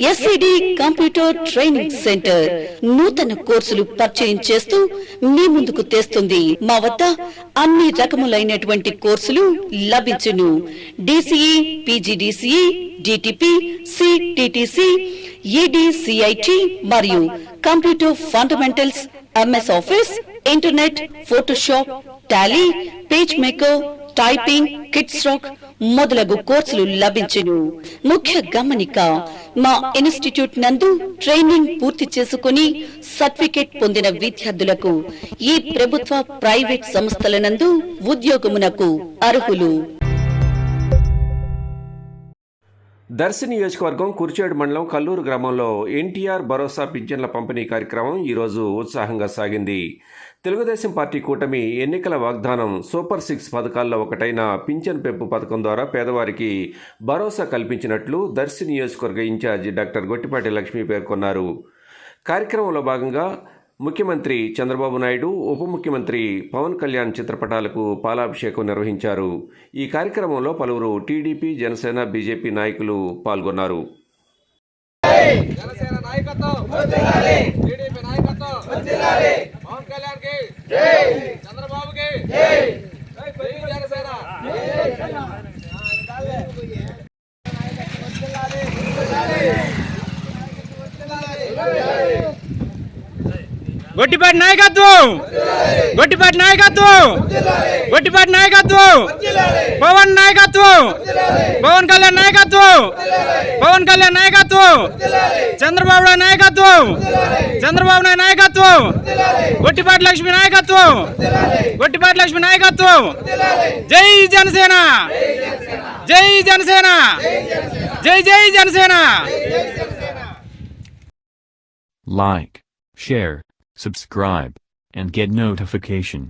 SCD computer training centre నూతన కోర్సులు పరిచయం చేస్తూ మీ ముందుకు తెస్తుంది. మా వద్ద అన్ని రకములైనటువంటి కోర్సులు లభించును. DCE PGDCE DTP CTTC EDCIT మరియు computer fundamentals MS Office internet Photoshop Tally page maker typing kids rock మొదలగు కోర్సులు లభించును. ముఖ్య గమనిక మా ఇన్స్టిట్యూట్ నందు ట్రైనింగ్ పూర్తి చేసుకుని సర్టిఫికేట్ పొందిన విద్యార్థులకు ఈ ప్రభుత్వ ప్రైవేట్ సంస్థల నందు ఉద్యోగమునకు అర్హులు. దర్శి నియోజకవర్గం కుర్చేడు మండలం కల్లూరు గ్రామంలో ఎన్టీఆర్ భరోసా పింఛన్ల పంపిణీ కార్యక్రమం ఈరోజు ఉత్సాహంగా సాగింది. తెలుగుదేశం పార్టీ కూటమి ఎన్నికల వాగ్దానం సూపర్ సిక్స్ పథకాల్లో ఒకటైన పింఛన్ పెంపు పథకం ద్వారా పేదవారికి భరోసా కల్పించినట్లు దర్శి నియోజకవర్గ ఇన్ఛార్జి డాక్టర్ గొట్టిపాటి లక్ష్మి పేర్కొన్నారు. కార్యక్రమంలో భాగంగా ముఖ్యమంత్రి చంద్రబాబు నాయుడు ఉప ముఖ్యమంత్రి పవన్ కళ్యాణ్ చిత్రపటాలకు పాలాభిషేకం నిర్వహించారు. ఈ కార్యక్రమంలో పలువురు టీడీపీ జనసేన బీజేపీ నాయకులు పాల్గొన్నారు. జనసేన నాయకత్వం! టీడీపీ నాయకత్వం! పవన్ కళ్యాణ్కి చంద్రబాబు కి గొట్టిపాటి నాయకత్వం గొట్టిపాటి నాయకత్వం గొట్టిపాటి నాయకత్వం పవన్ నాయకత్వం పవన్ కళ్యాణ్ నాయకత్వం పవన్ కళ్యాణ్ నాయకత్వం చంద్రబాబు నాయుడు నాయకత్వం చంద్రబాబు నాయుడు నాయకత్వం గొట్టిపాటి లక్ష్మి నాయకత్వం గొట్టిపాటి లక్ష్మి నాయకత్వం జై జనసేన జై జనసేన జై జై Janasena Like, share, subscribe, and get notification.